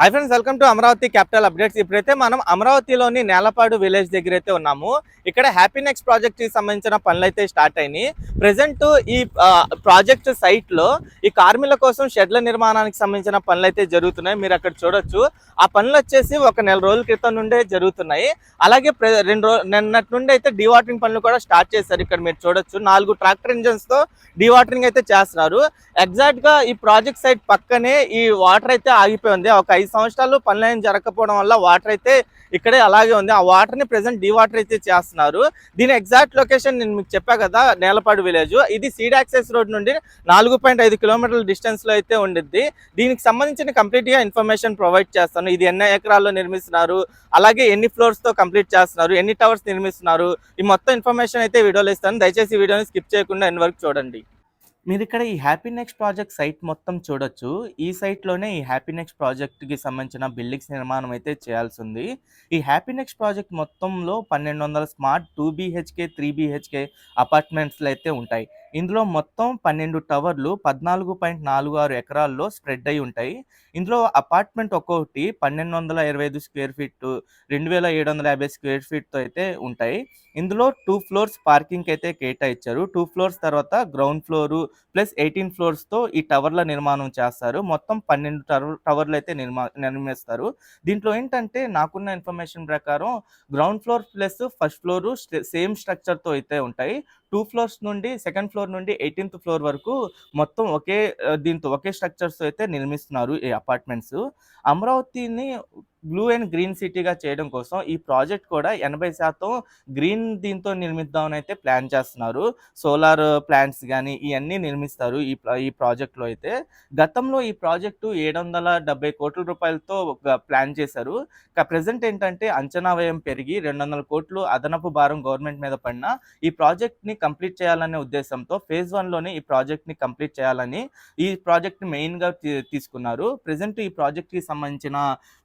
Hi friends welcome to Amaravati capital updates ఇప్పుడైతే మనం అమరావతిలోని నేలపాడు విలేజ్ దగ్గర అయితే ఉన్నాము. ఇక్కడ హ్యాపీ ప్రాజెక్ట్కి ప్రాజెక్ట్కి సంబంధించిన పనులు అయితే స్టార్ట్ అయినాయి. ప్రెసెంట్ ఈ ప్రాజెక్ట్ సైట్లో ఈ కార్మికుల కోసం షెడ్ల నిర్మాణానికి సంబంధించిన పనులు అయితే జరుగుతున్నాయి. మీరు అక్కడ చూడొచ్చు. ఆ పనులు వచ్చేసి ఒక నెల రోజుల క్రితం నుండే జరుగుతున్నాయి. అలాగే రెండు రోజు నిన్నటి నుండి అయితే డివాటరింగ్ పనులు కూడా స్టార్ట్ చేశారు. ఇక్కడ మీరు చూడొచ్చు. నాలుగు ట్రాక్టర్ ఇంజన్స్తో డివాటరింగ్ అయితే చేస్తున్నారు. ఎగ్జాక్ట్గా ఈ ప్రాజెక్ట్ సైట్ పక్కనే ఈ వాటర్ అయితే ఆగిపోయి ఉంది ఒక ఐదు సంవత్సరాలు పనులు జరగకపోవడం వల్ల వాటర్ అయితే ఇక్కడే అలాగే ఉంది. ఆ వాటర్ని ప్రెసెంట్ అయితే చేస్తున్నారు. దీని ఎగ్జాక్ట్ లొకేషన్ నేను మీకు చెప్పా కదా నేలపాడు విలేజ్. ఇది సీడ్ యాక్సెస్ రోడ్ నుండి నాలుగు పాయింట్ ఐదు కిలోమీటర్ల డిస్టెన్స్లో అయితే ఉండిద్ది. దీనికి సంబంధించిన కంప్లీట్గా ఇన్ఫర్మేషన్ ప్రొవైడ్ చేస్తాను. ఇది ఎన్ని ఎకరాల్లో నిర్మిస్తున్నారు అలాగే ఎన్ని ఫ్లోర్స్తో కంప్లీట్ చేస్తున్నారు ఎన్ని టవర్స్ నిర్మిస్తున్నారు ఈ మొత్తం ఇన్ఫర్మేషన్ అయితే వీడియోలో ఇస్తాను. దయచేసి వీడియోని స్కిప్ చేయకుండా ఎన్ని వరకు చూడండి. మీరు ఇక్కడ ఈ హ్యాపీ నెక్స్ట్ ప్రాజెక్ట్ సైట్ మొత్తం చూడొచ్చు. ఈ సైట్లోనే ఈ హ్యాపీ నెక్స్ట్ ప్రాజెక్ట్కి సంబంధించిన బిల్డింగ్స్ నిర్మాణం అయితే చేయాల్సి ఉంది ఈ హ్యాపీ నెక్స్ట్ ప్రాజెక్ట్ మొత్తంలో పన్నెండు వందల smart two BHK three BHK అపార్ట్మెంట్స్లు అయితే ఉంటాయి. ఇందులో మొత్తం పన్నెండు టవర్లు పద్నాలుగు పాయింట్ నాలుగు ఆరు ఎకరాల్లో స్ప్రెడ్ అయి ఉంటాయి. ఇందులో అపార్ట్మెంట్ ఒక్కొక్కటి పన్నెండు వందల ఇరవై ఐదు స్క్వేర్ ఫీట్ రెండు వేల ఏడు వందల యాభై స్క్వేర్ ఫీట్తో అయితే ఉంటాయి. ఇందులో టూ ఫ్లోర్స్ పార్కింగ్ అయితే కేటాయించారు. టూ ఫ్లోర్స్ తర్వాత గ్రౌండ్ ఫ్లోరు ప్లస్ ఎయిటీన్ ఫ్లోర్స్తో ఈ టవర్ల నిర్మాణం చేస్తారు. మొత్తం పన్నెండు టవర్ టవర్లు అయితే నిర్మా నిర్మిస్తారు. దీంట్లో ఏంటంటే నాకున్న ఇన్ఫర్మేషన్ ప్రకారం ground floor plus first floor same స్ట్రక్చర్తో అయితే ఉంటాయి. టూ ఫ్లోర్స్ నుండి సెకండ్ ఫ్లోర్ నుండి ఎయిటీన్త్ ఫ్లోర్ వరకు మొత్తం ఒకే దీంతో ఒకే స్ట్రక్చర్స్ అయితే నిర్మిస్తున్నారు ఈ అపార్ట్మెంట్స్. అమరావతిని బ్లూ అండ్ గ్రీన్ సిటీగా చేయడం కోసం ఈ ప్రాజెక్ట్ కూడా ఎనభై శాతం గ్రీన్ దీంతో నిర్మిద్దామని అయితే ప్లాన్ చేస్తున్నారు. సోలార్ ప్లాంట్స్ కానీ ఇవన్నీ నిర్మిస్తారు ఈ ఈ ప్రాజెక్ట్లో అయితే. గతంలో ఈ ప్రాజెక్టు ఏడు వందల డెబ్బై కోట్ల రూపాయలతో ప్లాన్ చేశారు. ప్రజెంట్ ఏంటంటే అంచనా వ్యయం పెరిగి రెండు వందల కోట్లు అదనపు భారం గవర్నమెంట్ మీద పడినా ఈ ప్రాజెక్ట్ని కంప్లీట్ చేయాలనే ఉద్దేశంతో ఫేజ్ వన్లోనే ఈ ప్రాజెక్ట్ని కంప్లీట్ చేయాలని ఈ ప్రాజెక్ట్ని మెయిన్గా తీ- తీసుకున్నారు. ప్రజెంట్ ఈ ప్రాజెక్ట్కి సంబంధించిన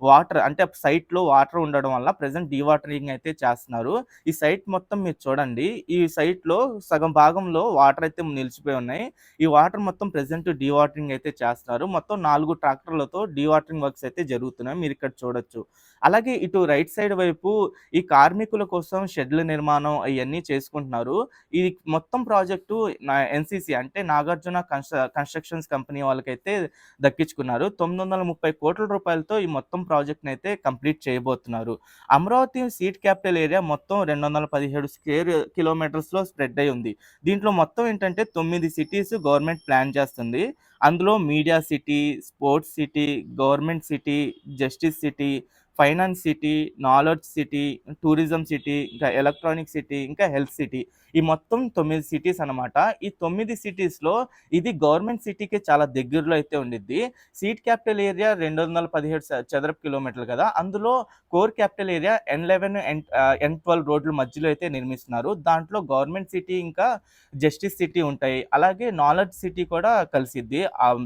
వాటర్ అంటే సైట్లో వాటర్ ఉండడం వల్ల ప్రజెంట్ డీవాటరింగ్ అయితే చేస్తున్నారు. ఈ సైట్ మొత్తం మీరు చూడండి. ఈ సైట్లో సగం భాగంలో వాటర్ అయితే నిలిచిపోయి ఉన్నాయి. ఈ వాటర్ మొత్తం ప్రజెంట్ డీవాటరింగ్ అయితే చేస్తున్నారు. మొత్తం నాలుగు ట్రాక్టర్లతో డీవాటరింగ్ వర్క్స్ అయితే జరుగుతున్నాయి. మీరు ఇక్కడ చూడొచ్చు. అలాగే ఇటు రైట్ సైడ్ వైపు ఈ కార్మికుల కోసం షెడ్ల నిర్మాణం అవన్నీ చేసుకుంటున్నారు. ఇది మొత్తం ప్రాజెక్టు నా ఎన్సిసి అంటే నాగార్జున కన్స్ట్ర కన్స్ట్రక్షన్స్ కంపెనీ వాళ్ళకైతే దక్కించుకున్నారు. తొమ్మిది వందల ముప్పై కోట్ల రూపాయలతో ఈ మొత్తం ప్రాజెక్ట్ని అయితే కంప్లీట్ చేయబోతున్నారు. అమరావతి సీట్ క్యాపిటల్ ఏరియా మొత్తం రెండు వందల పదిహేడు స్క్వేర్ కిలోమీటర్స్లో స్ప్రెడ్ అయి ఉంది. దీంట్లో మొత్తం ఏంటంటే తొమ్మిది సిటీస్ గవర్నమెంట్ ప్లాన్ చేస్తుంది. అందులో media city sports city government city justice city finance city knowledge city tourism city ఇంకా ఎలక్ట్రానిక్ సిటీ ఇంకా హెల్త్ సిటీ ఈ మొత్తం తొమ్మిది సిటీస్ అన్నమాట. ఈ తొమ్మిది సిటీస్లో ఇది గవర్నమెంట్ సిటీకి చాలా దగ్గరలో అయితే ఉండిద్ది. సీట్ క్యాపిటల్ ఏరియా రెండు వందల పదిహేడు చదరపు కిలోమీటర్లు కదా. అందులో core capital area N eleven N N twelve రోడ్ల మధ్యలో అయితే నిర్మిస్తున్నారు. దాంట్లో గవర్నమెంట్ సిటీ ఇంకా జస్టిస్ సిటీ ఉంటాయి. అలాగే నాలెడ్జ్ సిటీ కూడా కలిసిద్ది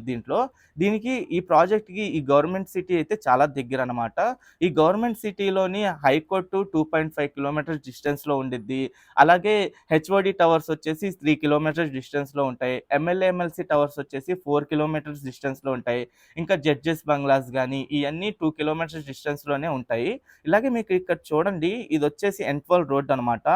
దీంట్లో. దీనికి ఈ ప్రాజెక్ట్కి ఈ గవర్నమెంట్ సిటీ అయితే చాలా దగ్గర అనమాట ఈ గవర్నమెంట్ సిటీలోని high court two point five kilometres డిస్టెన్స్లో ఉండిద్ది. అలాగే హెచ్ఓడి టవర్స్ వచ్చేసి త్రీ కిలోమీటర్స్ డిస్టెన్స్లో ఉంటాయి. ఎమ్మెల్యే ఎమ్మెల్సీ టవర్స్ వచ్చేసి ఫోర్ కిలోమీటర్స్ డిస్టెన్స్లో ఉంటాయి. ఇంకా జడ్జెస్ బంగ్లాస్ కానీ ఇవన్నీ టూ కిలోమీటర్స్ డిస్టెన్స్లోనే ఉంటాయి. ఇలాగే మీకు ఇక్కడ చూడండి ఇది వచ్చేసి ఎన్ట్వల్ రోడ్ అనమాట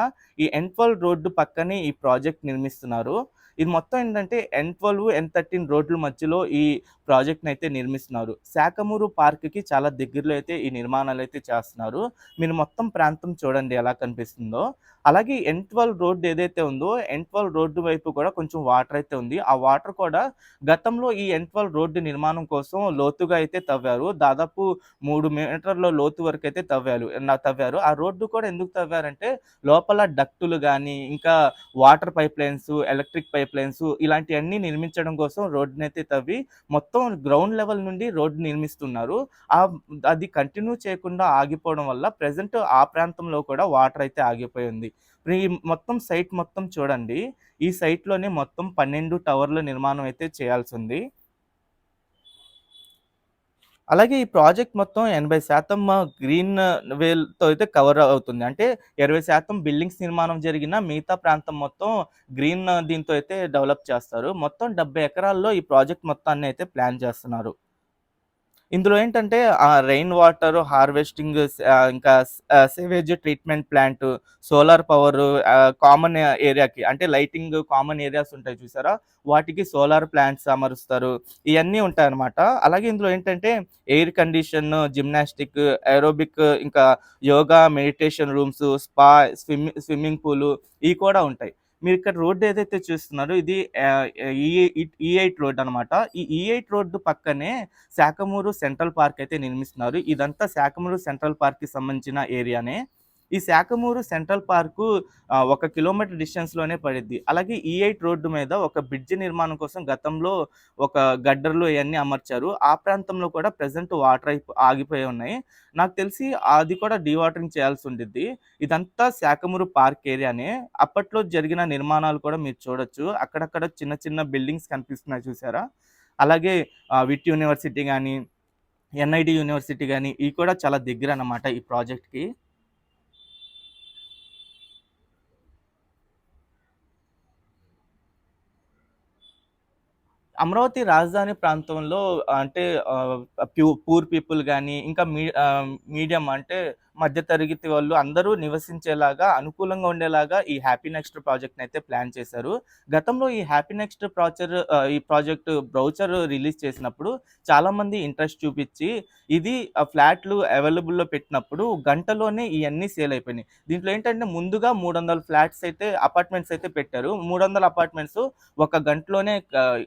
ఈ ఎన్ట్వల్ రోడ్డు పక్కనే ఈ ప్రాజెక్ట్ నిర్మిస్తున్నారు. ఇది మొత్తం ఏంటంటే ఎన్ ట్వెల్వ్ ఎన్ థర్టీన్ రోడ్ల మధ్యలో ఈ ప్రాజెక్ట్ని అయితే నిర్మిస్తున్నారు. శాఖమూరు పార్క్కి చాలా దగ్గరలో అయితే ఈ నిర్మాణాలు అయితే చేస్తున్నారు. మీరు మొత్తం ప్రాంతం చూడండి ఎలా కనిపిస్తుందో. అలాగే ఎన్ ట్వెల్వ్ రోడ్డు ఏదైతే ఉందో ఎన్ ట్వెల్వ్ రోడ్డు వైపు కూడా కొంచెం వాటర్ అయితే ఉంది. ఆ వాటర్ కూడా గతంలో ఈ ఎన్ ట్వెల్వ్ రోడ్డు నిర్మాణం కోసం లోతుగా అయితే తవ్వారు. దాదాపు మూడు మీటర్ల లోతు వరకు అయితే తవ్వారు నా- తవ్వారు. ఆ రోడ్డు కూడా ఎందుకు తవ్వారంటే లోపల డక్టులు కానీ ఇంకా water pipe lines electric pipe lines ఇలాంటివన్నీ నిర్మించడం కోసం రోడ్డుని అయితే తవ్వి మొత్తం గ్రౌండ్ లెవెల్ నుండి రోడ్డు నిర్మిస్తున్నారు. ఆ అది కంటిన్యూ చేయకుండా ఆగిపోవడం వల్ల ప్రజెంట్ ఆ ప్రాంతంలో కూడా వాటర్ అయితే ఆగిపోయి ఉంది. ఈ మొత్తం సైట్ మొత్తం చూడండి ఈ సైట్లోనే మొత్తం పన్నెండు టవర్ల నిర్మాణం అయితే చేయాల్సి ఉంది అలాగే ఈ ప్రాజెక్ట్ మొత్తం 80% గ్రీన్ వేల్‌తో అయితే కవర్ అవుతుంది. అంటే 20% బిల్డింగ్స్ నిర్మాణం జరిగిన మిగతా ప్రాంతం మొత్తం గ్రీన్ దీంతో అయితే డెవలప్ చేస్తారు. మొత్తం 70 ఎకరాల్లో ఈ ప్రాజెక్ట్ మొత్తాన్ని అయితే ప్లాన్ చేస్తున్నారు. ఇందులో ఏంటంటే ఆ రెయిన్ వాటర్ హార్వెస్టింగ్ ఇంకా sewage sewage treatment plant, solar power common ఏరియాకి అంటే లైటింగ్ కామన్ ఏరియాస్ ఉంటాయి చూసారా? వాటికి సోలార్ ప్లాంట్స్ అమరుస్తారు. ఇవన్నీ ఉంటాయన్నమాట. అలాగే ఇందులో ఏంటంటే ఎయిర్ కండిషన్, జిమ్నాస్టిక్, ఏరోబిక్ ఇంకా yoga, meditation rooms, spa, swimming swimming pool ఇవి కూడా ఉంటాయి. మీరు ఇక్కడ రోడ్ ఏదైతే చూస్తున్నారో ఇది ఈ ఎయిట్ రోడ్ అన్నమాట. ఈ ఎయిట్ రోడ్డు పక్కనే శాఖమూరు సెంట్రల్ పార్క్ అయితే నిర్మిస్తున్నారు. ఇదంతా శాఖమూరు సెంట్రల్ పార్క్‌కి సంబంధించిన ఏరియానే. ఈ శాఖమూరు సెంట్రల్ పార్కు ఒక కిలోమీటర్ డిస్టెన్స్‌లోనే పడిద్ది. అలాగే e ఈ8 రోడ్డు మీద ఒక బ్రిడ్జ్ నిర్మాణం కోసం గతంలో ఒక గడ్డర్లు ఇవన్నీ అమర్చారు. ఆ ప్రాంతంలో కూడా ప్రజెంట్ వాటర్ అయిపో ఆగిపోయి ఉన్నాయి. నాకు తెలిసి అది కూడా డీవాటరింగ్ చేయాల్సి ఉండిద్ది. ఇదంతా శాఖమూరు పార్క్ ఏరియానే. అప్పట్లో జరిగిన నిర్మాణాలు కూడా మీరు చూడొచ్చు. అక్కడక్కడ చిన్న చిన్న బిల్డింగ్స్ కనిపిస్తున్నాయి చూసారా? అలాగే విట్ యూనివర్సిటీ కానీ ఎన్ఐటి యూనివర్సిటీ కానీ ఇవి కూడా చాలా దగ్గర అన్నమాట ఈ ప్రాజెక్ట్‌కి. అమరావతి రాజధాని ప్రాంతంలో అంటే ప్యూ పూర్ పీపుల్ కానీ ఇంకా మీ మీడియం అంటే మధ్య తరగతి వాళ్ళు అందరూ నివసించేలాగా, అనుకూలంగా ఉండేలాగా ఈ హ్యాపీ నెక్స్ట్ ప్రాజెక్ట్ని అయితే ప్లాన్ చేశారు. గతంలో ఈ హ్యాపీ నెక్స్ట్ ప్రాచర్ ఈ ప్రాజెక్ట్ బ్రౌచర్ రిలీజ్ చేసినప్పుడు చాలామంది ఇంట్రెస్ట్ చూపించి ఇది ఆ ఫ్లాట్లు అవైలబుల్‌లో పెట్టినప్పుడు గంటలోనే ఇవన్నీ సేల్ అయిపోయినాయి. దీంట్లో ఏంటంటే ముందుగా 300 ఫ్లాట్స్ అయితే అపార్ట్మెంట్స్ అయితే పెట్టారు. 300 అపార్ట్మెంట్స్ ఒక గంటలోనే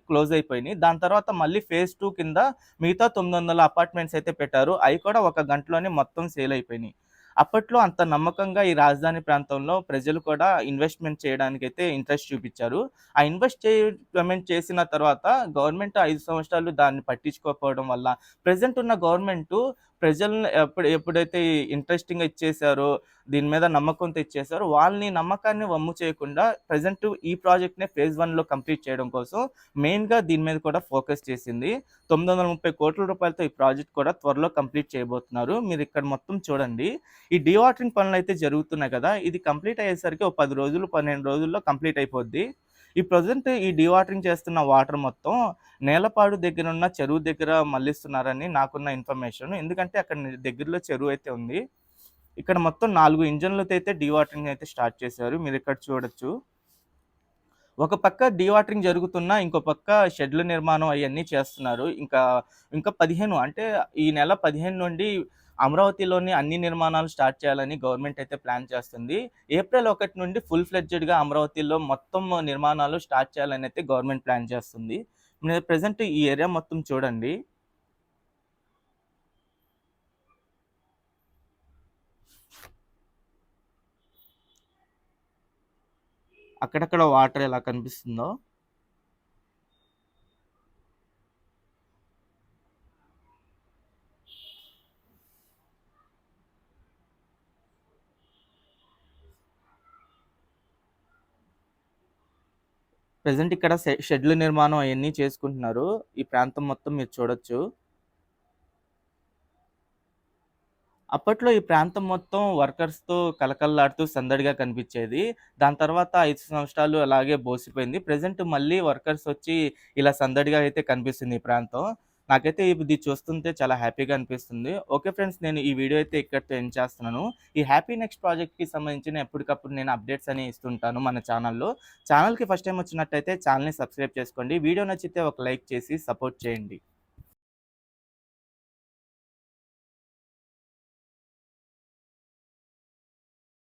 క్లోజ్ అయిపోయినాయి. దాని తర్వాత మళ్ళీ ఫేజ్ టూ కింద మిగతా 900 అపార్ట్మెంట్స్ అయితే పెట్టారు. అవి కూడా ఒక గంటలోనే మొత్తం సేల్ అయిపోయినాయి. అప్పట్లో అంత నమ్మకంగా ఈ రాజధాని ప్రాంతంలో ప్రజలు కూడా ఇన్వెస్ట్‌మెంట్ చేయడానికైతే ఇంట్రెస్ట్ చూపించారు. ఆ ఇన్వెస్ట్ చేయమెంట్ చేసిన తర్వాత గవర్నమెంట్ ఐదు సంవత్సరాలు దాన్ని పట్టించుకోకపోవడం వల్ల ప్రజెంట్ ఉన్న గవర్నమెంట్ ప్రజల్ని ఎప్పుడు ఎప్పుడైతే ఇంట్రెస్టింగ్‌గా ఇచ్చేసారో, దీని మీద నమ్మకంతో ఇచ్చేసారో, వాళ్ళని నమ్మకాన్ని వమ్ము చేయకుండా ప్రెజెంట్ ఈ ప్రాజెక్ట్‌నే ఫేజ్ వన్లో కంప్లీట్ చేయడం కోసం మెయిన్‌గా దీని మీద కూడా ఫోకస్ చేసింది. 930,00,00,000 రూపాయలతో ఈ ప్రాజెక్ట్ కూడా త్వరలో కంప్లీట్ చేయబోతున్నారు. మీరు ఇక్కడ మొత్తం చూడండి. ఈ డీవాటరింగ్ అయితే జరుగుతున్నాయి కదా! ఇది కంప్లీట్ అయ్యేసరికి ఒక పది రోజులు, 12 రోజుల్లో కంప్లీట్ అయిపోద్ది. ఈ ప్రెజెంట్ ఈ డీవాటరింగ్ చేస్తున్న వాటర్ మొత్తం నేలపాడు దగ్గర ఉన్న చెరువు దగ్గర మళ్ళిస్తున్నారని నాకున్న ఇన్ఫర్మేషన్. ఎందుకంటే అక్కడ దగ్గరలో చెరువు అయితే ఉంది. ఇక్కడ మొత్తం నాలుగు ఇంజన్లతో అయితే డీవాటరింగ్ అయితే స్టార్ట్ చేశారు. మీరు ఇక్కడ చూడొచ్చు. ఒక పక్క డీవాటరింగ్ జరుగుతున్నా, ఇంకో పక్క షెడ్‌ల నిర్మాణం అవన్నీ చేస్తున్నారు. ఇంకా, ఇంకా 15 అంటే ఈ నెల 15 నుండి అమరావతిలోని అన్ని నిర్మాణాలు స్టార్ట్ చేయాలని గవర్నమెంట్ అయితే ప్లాన్ చేస్తుంది. ఏప్రిల్ ఒకటి నుండి ఫుల్ ఫ్లెడ్జెడ్‌గా అమరావతిలో మొత్తం నిర్మాణాలు స్టార్ట్ చేయాలని అయితే గవర్నమెంట్ ప్లాన్ చేస్తుంది. మీరు ప్రెజెంట్ ఈ ఏరియా మొత్తం చూడండి. అక్కడక్కడ వాటర్ ఎలా కనిపిస్తుందో. ప్రజెంట్ ఇక్కడ షెడ్‌ల నిర్మాణం అవన్నీ చేసుకుంటున్నారు. ఈ ప్రాంతం మొత్తం మీరు చూడొచ్చు. అప్పట్లో ఈ ప్రాంతం మొత్తం వర్కర్స్‌తో కళకళలాడుతూ సందడిగా కనిపించేది దాని తర్వాత ఐదు సంవత్సరాలు అలాగే బోసిపోయింది. ప్రజెంట్ మళ్ళీ వర్కర్స్ వచ్చి ఇలా సందడిగా అయితే కనిపిస్తుంది ఈ ప్రాంతం. నాకైతే ఇది చూస్తుంటే చాలా హ్యాపీగా అనిపిస్తుంది. ఓకే ఫ్రెండ్స్ నేను ఈ వీడియో అయితే ఇక్కడితో ఎండ్ చేస్తున్నాను. ఈ హ్యాపీ నెక్స్ట్ ప్రాజెక్ట్‌కి సంబంధించిన ఎప్పటికప్పుడు నేను అప్డేట్స్ అనేవి ఇస్తుంటాను మన ఛానల్‌లో. ఛానల్‌కి ఫస్ట్ టైం వచ్చినట్టయితే ఛానల్‌ని సబ్స్క్రైబ్ చేసుకోండి. వీడియో నచ్చితే ఒక లైక్ చేసి సపోర్ట్ చేయండి.